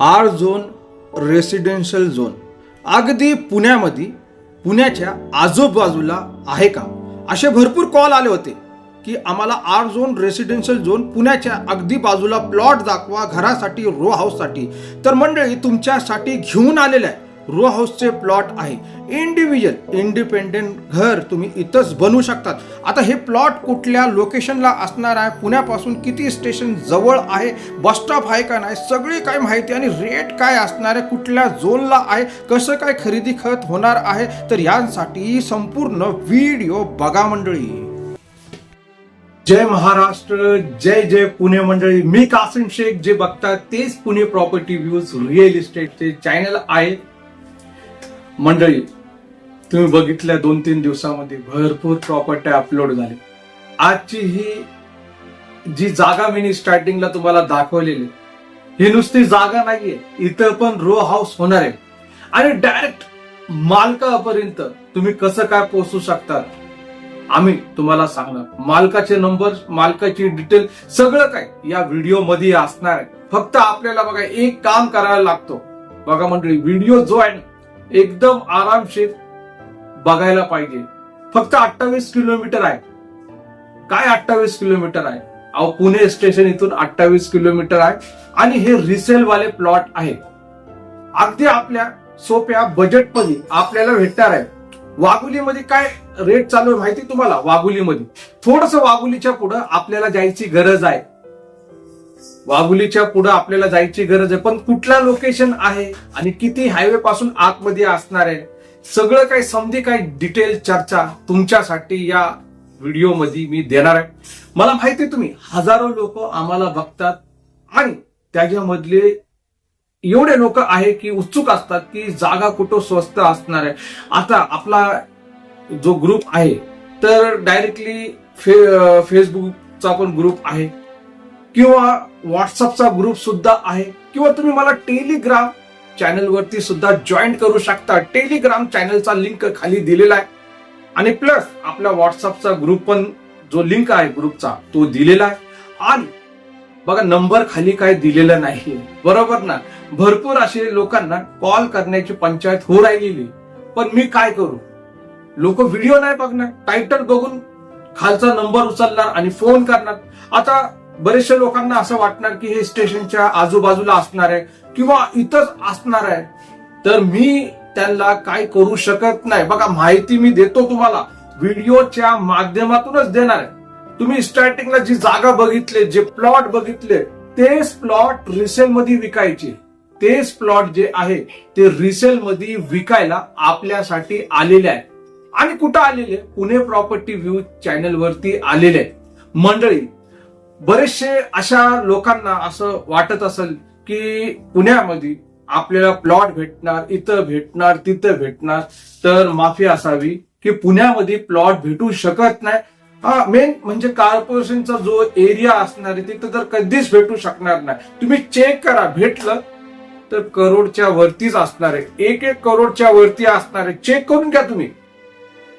R zone residential zone. अगदी पुण्यामध्ये पुण्याच्या आजूबाजूला आहे का? असे भरपूर कॉल आले होते की आम्हाला आर झोन रेसिडेन्शियल झोन पुण्याच्या अगदी बाजूला प्लॉट दाखवा घरासाठी रो हाऊससाठी तर मंडळी तुमच्यासाठी घेऊन आलेलं आहे. रो हाऊसचे प्लॉट आहे. इंडिव्हिज्युअल इंडिपेंडेंट घर तुम्ही इथंच बनवू शकतात. आता हे प्लॉट कुठल्या लोकेशनला असणार आहे? पुण्यापासून किती स्टेशन जवळ आहे? बस स्टॉप आहे का नाही? सगळी काय माहिती आणि रेट काय असणार आहे? कुठल्या झोनला आहे? कसं काय खरेदी खत होणार आहे? तर यांसाठी संपूर्ण व्हिडिओ बघा मंडळी. जय महाराष्ट्र जय जय पुणे मंडळी. मी कासिम शेख जे बघतात तेच पुणे प्रॉपर्टी व्ह्यूज रिअल इस्टेटचे चॅनल आहे मंडळी तुम्ही बघितल्या दोन तीन दिवसामध्ये भरपूर प्रॉपर्टी अपलोड झाले. आजची ही जी जागा मी स्टार्टिंगला तुम्हाला दाखवलेली ही नुसती जागा नाहीये इथं पण रो हाऊस होणार आहे. आणि डायरेक्ट मालकापर्यंत तुम्ही कसं काय पोहोचू शकतात आम्ही तुम्हाला सांगणार. मालकाचे नंबर मालकाची डिटेल सगळं काय या व्हिडिओमध्ये असणार आहे. फक्त आपल्याला बघा एक काम करायला लागतो. बघा मंडळी व्हिडिओ जो आहे ना, एकदम आरामशीर बघायला पाहिजे. फक्त अठ्ठावीस किलोमीटर आहे. काय अठ्ठावीस किलोमीटर आहे? अहो पुणे स्टेशन इथून अठ्ठावीस किलोमीटर आहे आणि हे रिसेल वाले प्लॉट आहे. अगदी आपल्या सोप्या बजेटमध्ये आपल्याला भेटणार आहे. वाघुलीमध्ये काय रेट चालू आहे माहिती तुम्हाला? वाघुलीमध्ये. थोडस वाघुलीच्या पुढं आपल्याला जायची गरज आहे. वाघुलीच्या पुढं आपल्याला जायची गरज आहे. पण कुठला लोकेशन आहे आणि किती हायवे पासून आतमध्ये असणार आहे? सगळं काही समधी काही डिटेल चर्चा तुमच्यासाठी या व्हिडिओमध्ये मी देणार आहे. मला माहिती आहे तुम्ही हजारो लोक आम्हाला बघतात आणि त्याच्यामधले एवढे लोक आहे की उत्सुक असतात की जागा कुठं स्वस्त असणार आहे. आता आपला जो ग्रुप आहे तर डायरेक्टली फे फेसबुकचा पण ग्रुप आहे. किंवा व्हॉट्सअपचा ग्रुप सुद्धा आहे किंवा तुम्ही मला टेलिग्राम चॅनल वरती सुद्धा जॉईन करू शकता. टेलिग्राम चॅनलचा लिंक खाली दिलेला आहे. आणि प्लस आपला व्हॉट्सअपचा ग्रुप पण जो लिंक आहे ग्रुपचा तो दिलेला आहे. आणि बघा नंबर खाली काय दिलेला नाही. बरोबर ना? भरपूर असे लोकांना कॉल करण्याची पंचायत हो राहिलेली. पण मी काय करू? लोक व्हिडिओ नाही बघणार. टायटल बघून खालचा नंबर उचलणार आणि फोन करणार. आता बरेचशा लोकांना असं वाटणार की हे स्टेशनच्या आजूबाजूला असणार आहे किंवा इथंच असणार आहे. तर मी त्यांना काय करू शकत नाही. बघा माहिती मी देतो तुम्हाला. व्हिडिओच्या माध्यमातूनच देणार आहे. तुम्ही स्टार्टिंगला जी जागा बघितले जे प्लॉट बघितले तेच प्लॉट रिसेल मध्ये विकायचे. तेच प्लॉट जे आहे ते रिसेल मध्ये विकायला आपल्यासाठी आलेले आहे. आणि कुठं आलेले? पुणे प्रॉपर्टी व्ह्यू चॅनल वरती आलेले आहे. मंडळी बरेचसे अशा लोकांना असं वाटत असेल की पुण्यामध्ये आपल्याला प्लॉट भेटणार इथं भेटणार तिथं भेटणार तर माफी असावी की पुण्यामध्ये प्लॉट भेटू शकत नाही. हा मेन म्हणजे कॉर्पोरेशनचा जो एरिया असणार आहे तिथं तर कधीच भेटू शकणार नाही. तुम्ही चेक करा भेटलं तर करोडच्या वरतीच असणार आहे. एक एक करोडच्या वरती असणार आहे. चेक करून घ्या तुम्ही.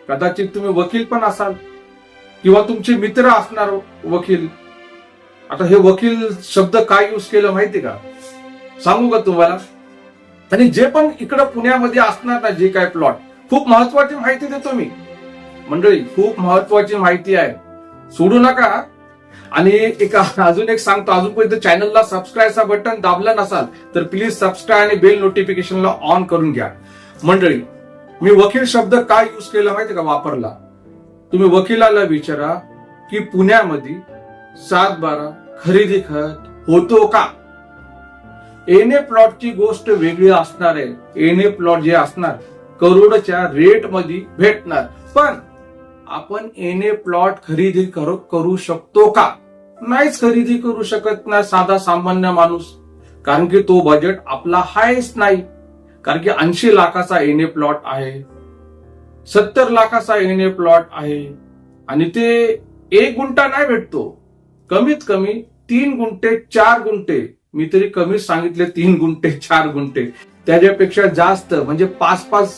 कदाचित तुम्ही वकील पण असाल किंवा तुमचे मित्र असणार वकील. आता हे वकील शब्द काय युज केलं माहिती का? सांगू का तुम्हाला? आणि जे पण इकडं पुण्यामध्ये असणार ना जे काय प्लॉट खूप महत्वाची माहिती देतो मी. मंडळी खूप महत्वाची माहिती आहे. सोडू नका. आणि एक अजून एक सांगतो अजूनपर्यंत चॅनलला सबस्क्राईबचा बटन दाबला नसाल तर प्लीज सबस्क्राईब आणि बेल नोटिफिकेशनला ऑन करून घ्या. मंडळी मी वकील शब्द काय युज केला माहिती का वापरला? तुम्ही वकिलाला विचारा की पुण्यामध्ये सात बारा खरेदी खत होतो का? एने प्लॉटची गोष्ट वेगळी असणार आहे. एने प्लॉट जे असणार करोडच्या रेटमध्ये भेटणार. पण आपण एने प्लॉट खरेदी करू शकतो का? नाहीच खरेदी करू शकत नाही साधा सामान्य माणूस. कारण की तो बजेट आपला हायच नाही. कारण की ऐंशी लाखाचा एने प्लॉट आहे. सत्तर लाखाचा एने प्लॉट आहे. आणि ते एक गुंठा नाही भेटतो. कमीत कमी तीन गुंठे चार गुंठे. मी तरी कमीच सांगितले तीन गुंठे चार गुंठे. त्याच्यापेक्षा जास्त म्हणजे पाच पाच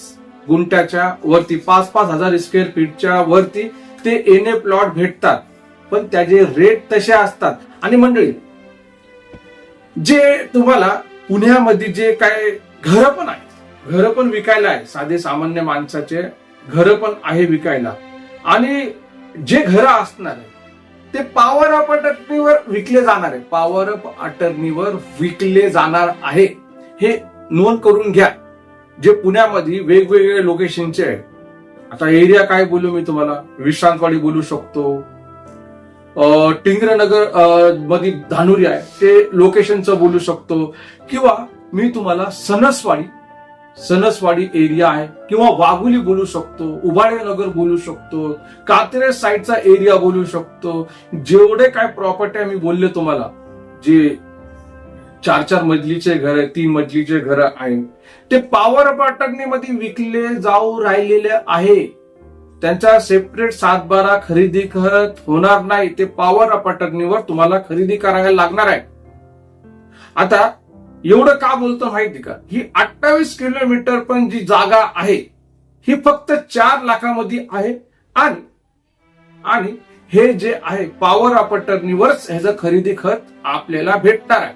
गुंठ्याच्या वरती पाच पाच हजार स्क्वेअर फीटच्या वरती ते एने प्लॉट भेटतात. पण त्याचे रेट तसे असतात. आणि मंडळी जे तुम्हाला पुण्यामध्ये जे काय घरं पण आहे घरं पण विकायला आहे साधे सामान्य माणसाचे घरं पण आहे विकायला. आणि जे घरं असणार आहे ते पॉवर ऑफ अटर्नीवर विकले जाणार आहे. पॉवर ऑफ अटर्नीवर विकले जाणार आहे. हे नोंद करून घ्या. जे पुण्यामध्ये वेगवेगळे लोकेशनचे आहे आता एरिया काय बोलू मी तुम्हाला? विश्रांतवाडी बोलू शकतो. टिंगरनगर मधील धानुरी आहे. ते लोकेशनचं बोलू शकतो. किंवा मी तुम्हाला सनसवाडी सनसवाडी एरिया आहे किंवा वाघुली बोलू शकतो उभाडे नगर बोलू शकतो कात्रे साईडचा एरिया बोलू शकतो. जेवढे काय प्रॉपर्टी मी बोलले तुम्हाला. जे चार चार मजलीचे घर आहे तीन मजलीचे घर आहे. ते पॉवर मध्ये विकले जाऊ राहिलेले आहे. त्यांचा सेपरेट सातबारा खरेदी करत होणार नाही. ते पॉवर अपाटर्नीवर तुम्हाला खरेदी करायला लागणार आहे. आता एवढं का बोलतो माहिती का? ही अठ्ठावीस किलोमीटर पण जी जागा आहे ही फक्त चार लाखामध्ये आहे. आणि आणि हे जे आहे पॉवर अपाटर्नीवरच ह्याचं खरेदी खत आपल्याला भेटणार आहे.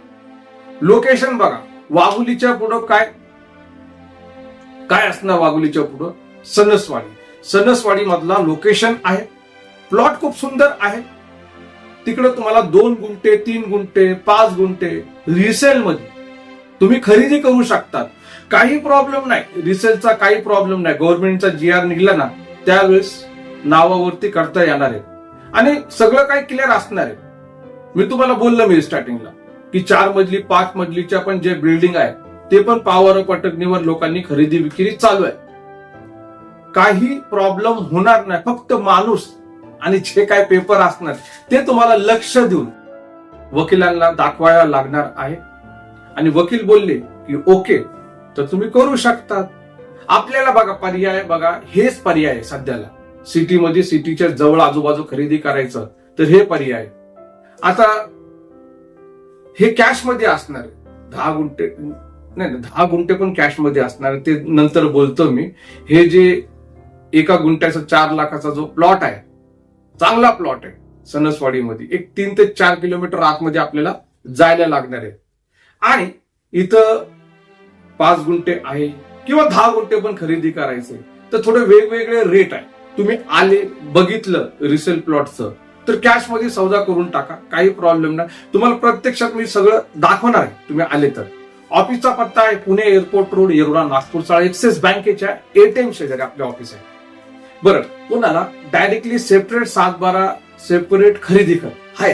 लोकेशन बघा. वाघुलीच्या पुढं काय? काय असणार वाघुलीच्या पुढं? सनसवाडी. सनसवाडी मधला लोकेशन आहे. प्लॉट खूप सुंदर आहे. तिकडे तुम्हाला दोन गुंठे तीन गुंठे पाच गुंठे रिसेल मध्ये. तुम्ही खरेदी करू शकतात. काही प्रॉब्लेम नाही. रिसेलचा काही प्रॉब्लेम नाही. गव्हर्नमेंटचा जी आर निघला ना त्यावेळेस नावावरती करता येणार आहे. आणि सगळं काही क्लिअर असणार आहे. मी तुम्हाला बोललो मी स्टार्टिंगला की चार मजली पाच मजलीच्या पण जे बिल्डिंग आहे ते पण पॉवर ऑफ अटकणीवर लोकांनी खरेदी विक्री चालू आहे. काही प्रॉब्लेम होणार नाही. फक्त माणूस आणि जे काय पेपर असणार ते तुम्हाला लक्ष देऊन वकिलांना दाखवायला लागणार आहे. आणि वकील बोलले की ओके तर तुम्ही करू शकता. आपल्याला बघा पर्याय बघा हेच पर्याय सध्याला. सिटीमध्ये सिटीच्या जवळ आजूबाजू खरेदी करायचं तर हे पर्याय. आता हे कॅशमध्ये असणार दहा गुंठे नाही दहा गुंठे पण कॅशमध्ये असणार ते नंतर बोलतो मी. हे जे एका गुंठ्याचा चार लाखाचा जो प्लॉट आहे चांगला प्लॉट आहे सणसवाडीमध्ये एक तीन ते चार किलोमीटर आतमध्ये आपल्याला जायला लागणार आहे. आणि इथं पाच गुंठे आहे किंवा दहा गुंठे पण खरेदी करायचे तर थोडे वेगवेगळे रेट आहे. तुम्ही आले बघितलं रिसेल प्लॉटचं तर कॅशमध्ये सौदा करून टाका काही प्रॉब्लेम नाही. तुम्हाला प्रत्यक्षात मी सगळं दाखवणार आहे तुम्ही आले तर. ऑफिसचा पत्ता आहे पुणे एअरपोर्ट रोड येरोडा नागपूरचा एक्सिस बँकेच्या एटीएम शेजारी आपले ऑफिस आहे. बरं कोणाला डायरेक्टली सेपरेट सात बारा सेपरेट खरेदी कर. आहे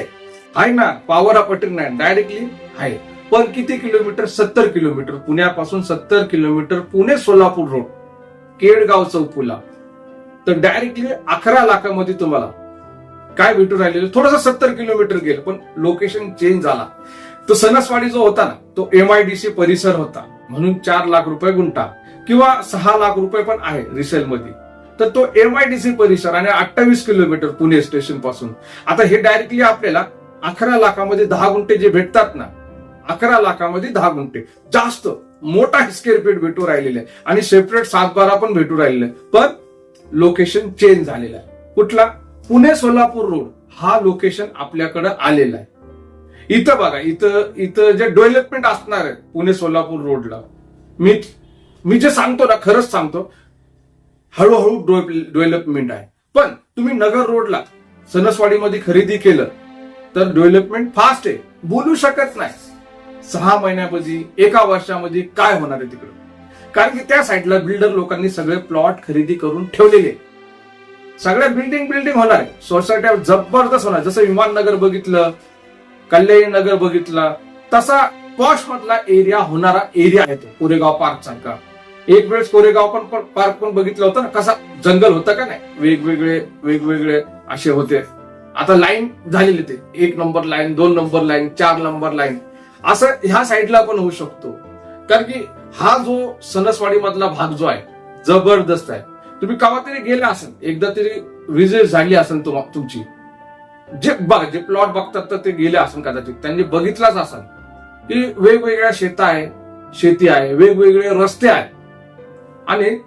हाय ना पॉवर ऑफ नाही डायरेक्टली आहे पण किती किलोमीटर? सत्तर किलोमीटर. पुण्यापासून सत्तर किलोमीटर पुणे सोलापूर रोड. केडगाव चौकुला. तर डायरेक्टली अकरा लाखामध्ये तुम्हाला काय भेटू राहिलेलं? थोडस सत्तर किलोमीटर गेलं पण लोकेशन चेंज झाला. तो सणसवाडी जो होता ना तो एमआयडीसी परिसर होता. म्हणून चार लाख रुपये गुंठा. किंवा सहा लाख रुपये पण आहे रिसेल मध्ये. तर तो एमआयडीसी परिसर आणि अठ्ठावीस किलोमीटर पुणे स्टेशनपासून. आता हे डायरेक्टली आपल्याला अकरा लाखामध्ये दहा गुंठे जे भेटतात ना अकरा लाखामध्ये दहा गुंठे. जास्त. मोठा स्क्वेअर भेटू राहिलेला आहे. आणि सेपरेट सातबारा पण भेटू राहिलेला आहे. पण लोकेशन चेंज झालेला आहे. कुठला? पुणे सोलापूर रोड हा लोकेशन आपल्याकडे आलेला आहे. इथं बघा इथं इथं जे डेव्हलपमेंट असणार आहे पुणे सोलापूर रोडला मी मी जे सांगतो ना खरंच सांगतो हळूहळू डेव्हलपमेंट आहे. पण तुम्ही नगर रोडला सणसवाडीमध्ये खरेदी केलं तर डेव्हलपमेंट फास्ट आहे. बोलू शकत नाही. सहा महिन्यामध्ये एका वर्षामध्ये काय होणार आहे तिकडं? कारण की त्या साईडला बिल्डर लोकांनी सगळे प्लॉट खरेदी करून ठेवलेले सगळ्या बिल्डिंग बिल्डिंग होणार आहे. सोसायट्या जबरदस्त होणार. जसं विमाननगर बघितलं कल्याणी नगर बघितला तसा पॉश मधला एरिया होणारा एरिया आहे तो कोरेगाव पार्क सारखा. एक वेळेस कोरेगाव पण पार्क पण बघितलं होतं ना कसा जंगल होतं का नाही? वेगवेगळे वेगवेगळे असे होते. आता लाईन झालेली ते. एक नंबर लाईन दोन नंबर लाईन चार नंबर लाईन असं ह्या साईडला पण होऊ शकतो. कारण की हा जो सणसवाडी मधला भाग जो आहे जबरदस्त आहे. तुम्ही कावा तरी गेले असेल एकदा तरी विजिट झाली असेल तुमची. जे बघ जे प्लॉट बघतात तर ते गेले असेल कदाचित. त्यांनी बघितलाच असेल. की वेगवेगळ्या शेता आहे शेती आहे वेगवेगळे रस्ते आहेत. आणि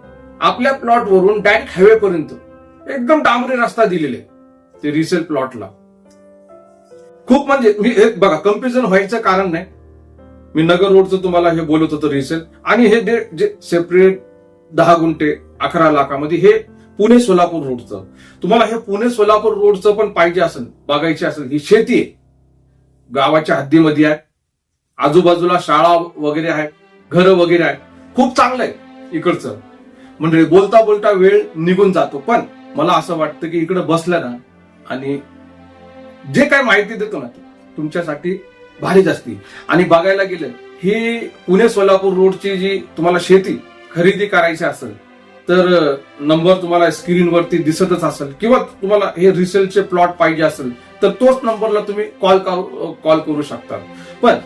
आपल्या प्लॉट वरून डायरेक्ट हायवे पर्यंत एकदम डांबरी रस्ता दिलेले ते रिसेल प्लॉटला खूप म्हणजे मी हे बघा कंपॅरिझन व्हायचं कारण नाही. मी नगर रोडचं तुम्हाला हे बोलत होतो रिसेल आणि हे जे जे सेपरेट दहा गुंठे अकरा लाखामध्ये हे पुणे सोलापूर रोडचं. तुम्हाला हे पुणे सोलापूर रोडचं पण पाहिजे असेल बघायची असेल ही शेती आहे. गावाच्या हद्दीमध्ये आहे. आजूबाजूला शाळा वगैरे आहे घर वगैरे आहे. खूप चांगलं आहे इकडचं. म्हणजे बोलता बोलता वेळ निघून जातो. पण मला असं वाटतं की इकडे बसलं ना आणि जे काय माहिती देतो ना तुमच्यासाठी भारीच असते. आणि बघायला गेलं ही पुणे सोलापूर रोडची जी तुम्हाला शेती खरेदी करायची असेल तर नंबर तुम्हाला स्क्रीनवरती दिसतच असेल किंवा तुम्हाला हे रिसेलचे प्लॉट पाहिजे असेल तर तोच नंबरला तुम्ही कॉल कॉल करू शकता. पण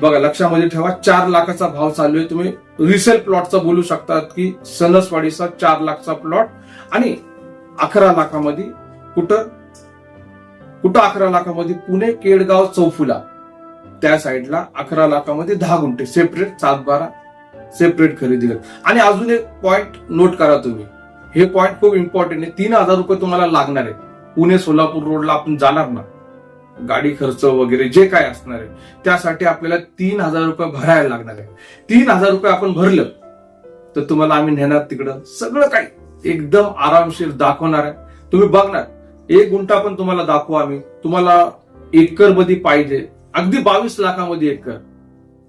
बघा लक्षामध्ये ठेवा चार लाखाचा भाव चालू आहे. तुम्ही रिसेल प्लॉटचा बोलू शकतात की सणसवाडीचा चार लाखचा प्लॉट आणि अकरा लाखामध्ये कुठं कुठं अकरा लाखामध्ये? पुणे केडगाव चौफुला. त्या साईडला अकरा लाखामध्ये दहा गुंठे. सेपरेट सात बारा सेपरेट खरेदी आणि अजून एक पॉइंट नोट करा तुम्ही. हे पॉइंट खूप इम्पॉर्टंट आहे. तीन हजार रुपये तुम्हाला लागणार आहे. पुणे सोलापूर रोडला आपण जाणार ना. गाडी खर्च वगैरे जे काय असणार आहे त्यासाठी आपल्याला तीन हजार रुपये भरायला लागणार आहे. तीन हजार रुपये आपण भरलं तर तुम्हाला आम्ही नेणार तिकडं. सगळं काही एकदम आरामशीर दाखवणार आहे. तुम्ही बघणार. एक गुंठा पण तुम्हाला दाखवू आम्ही. तुम्हाला एकरमध्ये पाहिजे. अगदी बावीस लाखामध्ये एकर.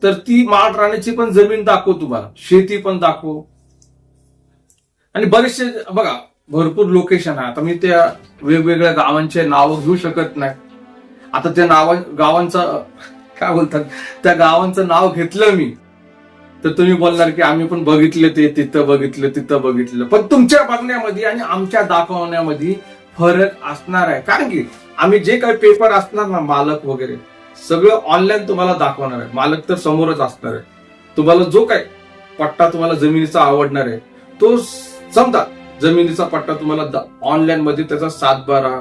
तर ती माळ राहण्याची पण जमीन दाखवू तुम्हाला. शेती पण दाखवू. आणि बरेचसे बघा भरपूर लोकेशन आहे. आता मी त्या वेगवेगळ्या गावांचे नाव घेऊ शकत नाही. आता त्या नावा गावांचं काय बोलतात? त्या गावांचं नाव घेतलं मी. तर तुम्ही बोलणार की आम्ही पण बघितलं ते तिथं बघितलं तिथं बघितलं. पण तुमच्या बघण्यामध्ये आणि आमच्या दाखवण्यामध्ये फरक असणार आहे. कारण की आम्ही जे काही पेपर असणार ना मालक वगैरे सगळं ऑनलाईन तुम्हाला दाखवणार आहे. मालक तर समोरच असणार आहे. तुम्हाला जो काय पट्टा तुम्हाला जमिनीचा आवडणार आहे तो समजा जमिनीचा पट्टा तुम्हाला ऑनलाईन मध्ये त्याचा सात बारा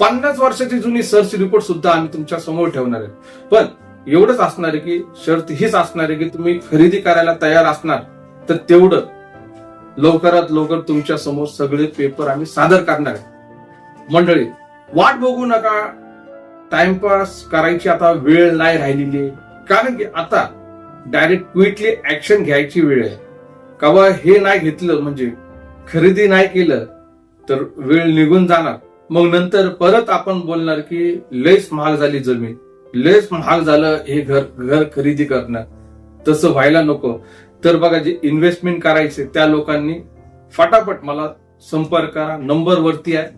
पन्नास वर्षाची जुनी सर्च रिपोर्ट सुद्धा आम्ही तुमच्यासमोर ठेवणार आहे. पण एवढंच असणार आहे की शर्त हीच असणार आहे की तुम्ही खरेदी करायला तयार असणार तर तेवढं लवकरात लवकर तुमच्यासमोर सगळे पेपर आम्ही सादर करणार आहे. मंडळी वाट बघू नका. टाइमपास करायची आता वेळ नाही राहिलेली. आहे. कारण की आता डायरेक्ट क्विकली ऍक्शन घ्यायची वेळ आहे. कवा हे नाही घेतलं म्हणजे खरेदी नाही केलं तर वेळ निघून जाणार. मग नंतर परत आपण बोलणार की लयच महाग झाली जमीन. लयच महाग झालं हे घर घर खरेदी करणं तसं व्हायला नको. तर बघा जे इन्व्हेस्टमेंट करायचे त्या लोकांनी फटाफट मला संपर्क करा नंबर वरती आहे.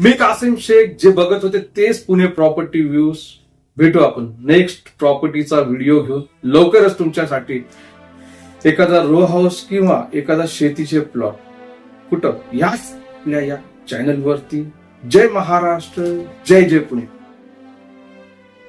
मी कासिम शेख जे बघत होते तेच पुणे प्रॉपर्टी व्ह्यूज. भेटू आपण नेक्स्ट प्रॉपर्टीचा व्हिडिओ घेऊन. लवकरच तुमच्यासाठी एखादा रो हाऊस किंवा एखादा शेतीचे प्लॉट कुठं? याच आपल्या या चॅनलवरती जय महाराष्ट्र जय जय पुणे.